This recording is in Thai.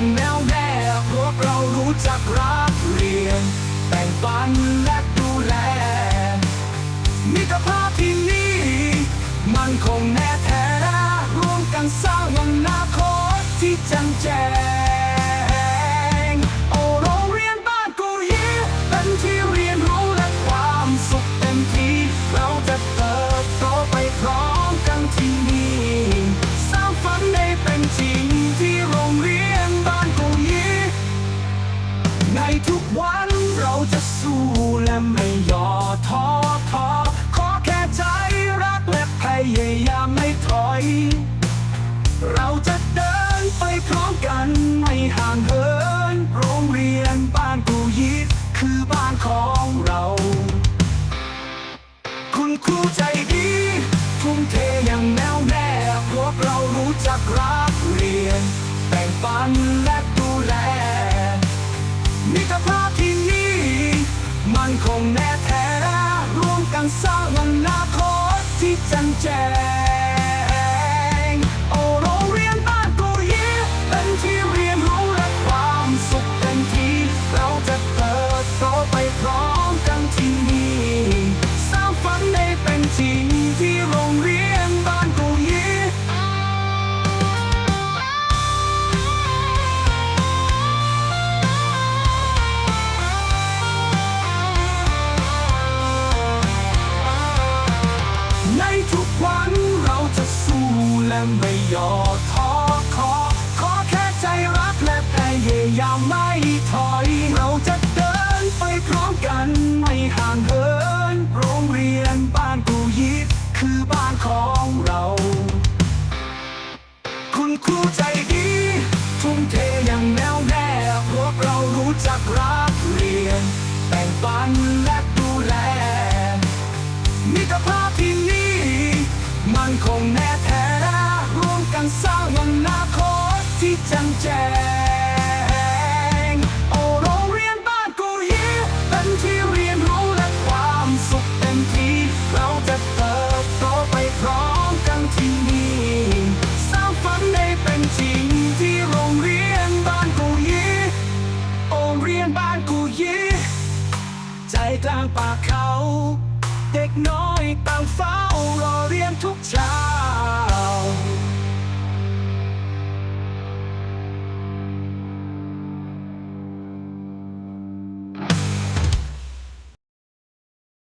อย่างแนวแน่พวกเรารู้จักรักเรียนแบ่งปันและดูแล มิตรภาพที่นี่มันคงแน่แท้ร่วมกันสร้างอนาคตที่จังแจ้ง ทุกวันเราจะสู้และไม่ย่อท้อท้อขอแค่ใจรักและพยายามไม่ถอย เราจะเดินไปพร้อมกันไม่ห่างเหินโรงเรียนบ้านกูยิดคือบ้านของเรา คุณครูใจดีทุ่มเทอย่างแน่วแน่พวกเรารู้จักรักเรียนแบ่งปันและ ตที่ และไม่ย่อท้อขอ ขอแค่ใจรักและพยายามไม่ถอย เราจะเดินไปพร้อมกัน ไม่ห่างเหิน โรงเรียนบ้านกูยิดคือบ้านของเรา คุณครูใจดี ทุ่มเทอย่างแน่วแน่พวกเรารู้จักรักเรียนแบ่งปันและดูแลมิตรภาพที่นี่มันคงแน่ ที่จังแจ้งโอโรงเรียนบ้านกูยีเป็นที่เรียนรู้และความสุขเต็มที่ เราจะเติบโตไปพร้อมกันที่นี่สร้างฝันให้เป็นจริงที่โรงเรียนบ้านกูยีโรงเรียนบ้านกูยีใจกลางป่าเขา เด็กน้อยต่างเฝ้ารอเรียนทุ